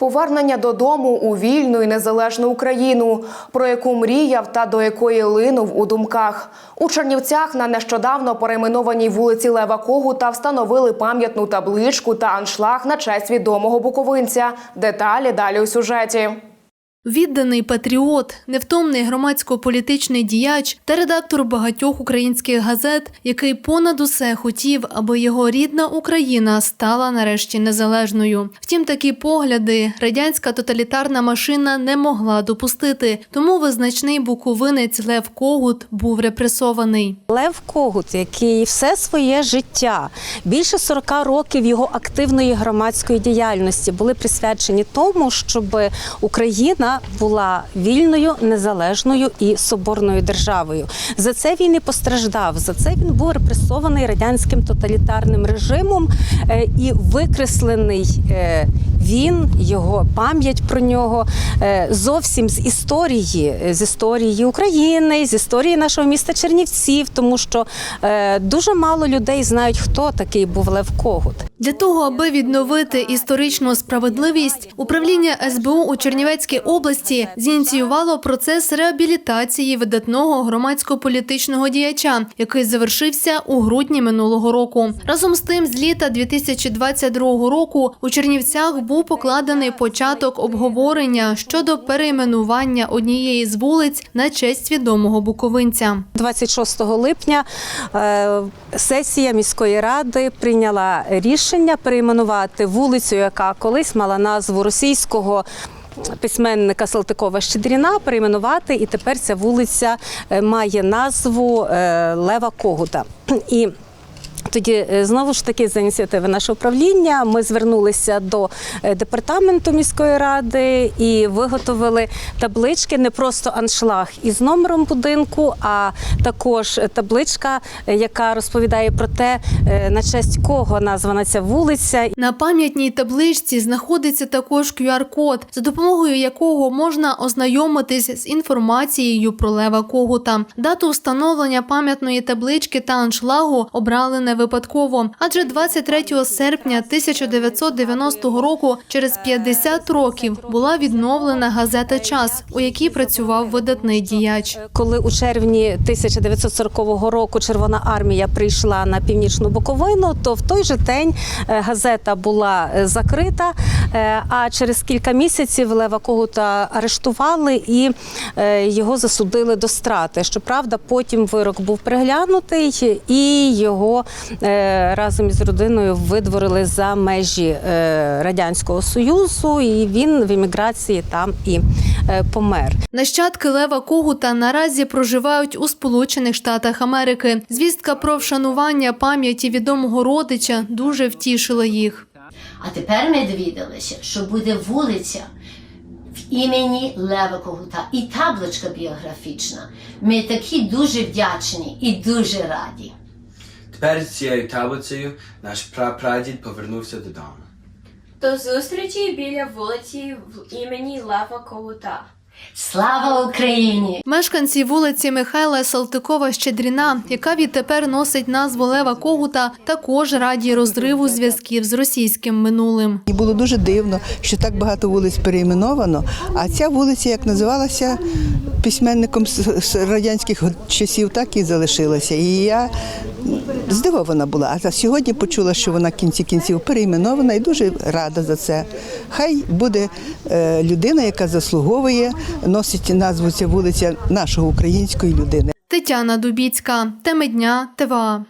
Повернення додому у вільну і незалежну Україну, про яку мріяв та до якої линув у думках. У Чернівцях на нещодавно перейменованій вулиці Лева Когута встановили пам'ятну табличку та аншлаг на честь відомого буковинця. Деталі далі у сюжеті. Відданий патріот, невтомний громадсько-політичний діяч та редактор багатьох українських газет, який понад усе хотів, аби його рідна Україна стала нарешті незалежною. Втім, такі погляди радянська тоталітарна машина не могла допустити, тому визначний буковинець Лев Когут був репресований. Лев Когут, який все своє життя, більше 40 років його активної громадської діяльності були присвячені тому, щоб Україна була вільною, незалежною і соборною державою. За це він і постраждав. За це він був репресований радянським тоталітарним режимом е, і викреслений. Він, його пам'ять про нього е, зовсім з історії, е, з історії України, з історії нашого міста Чернівців, тому що е, дуже мало людей знають, хто такий був Лев Когут. Для того, аби відновити історичну справедливість, управління СБУ у Чернівецькій області зініціювало процес реабілітації видатного громадсько-політичного діяча, який завершився у грудні минулого року. Разом з тим, з літа 2022 року у Чернівцях був покладений початок обговорення щодо перейменування однієї з вулиць на честь відомого буковинця. 26 липня е, сесія міської ради прийняла рішення перейменувати вулицю, яка колись мала назву російського. Письменника Салтикова Щедріна перейменувати, і тепер ця вулиця е, має назву е, Лева Когута. І тоді е, знову ж таки за ініціативи нашого управління ми звернулися до е, департаменту міської ради і виготовили таблички, не просто аншлаг із номером будинку, а також табличка, е, яка розповідає про те, на честь кого названа ця вулиця, На пам'ятній табличці знаходиться також QR-код, за допомогою якого можна ознайомитись з інформацією про Лева Когута. Дату встановлення пам'ятної таблички та аншлагу обрали не випадково, адже 23 серпня 1990 року, через 50 років, була відновлена газета Час, у якій працював видатний діяч. Коли у червні 1940 року Червона армія прийшла на північну Буковину, то в той же день е, газета була е, закрита. е, А через кілька місяців Лева Когута арештували і його засудили до страти. Щоправда, потім вирок був переглянутий, і його разом із родиною видворили за межі е, радянського союзу. І він в еміграції там і е, помер. Нащадки Лева Когута наразі проживають у Сполучених Штатах Америки. Звістка про вшанування пам'яті відомого родича дуже втішила їх. А тепер ми довідалися, що буде вулиця в імені Лева Когута і табличка біографічна. Ми такі дуже вдячні і дуже раді. З цією таблицею наш прапрадід повернувся додому. До зустрічі біля вулиці в імені Лева Когута. Слава Україні! Мешканці вулиці Михайла Салтикова Щедріна, яка відтепер носить назву Лева Когута, також раді розриву зв'язків з російським минулим. І було дуже дивно, що так багато вулиць перейменовано, а ця вулиця, як називалася письменником з радянських часів, так і залишилася. І я здивована була. А сьогодні почула, що вона в кінці кінців перейменована і дуже рада за це. Хай буде е, людина, яка заслуговує, носить назву ця вулиця нашого української людини. Тетяна Дубіцька, теми дня, ТВА.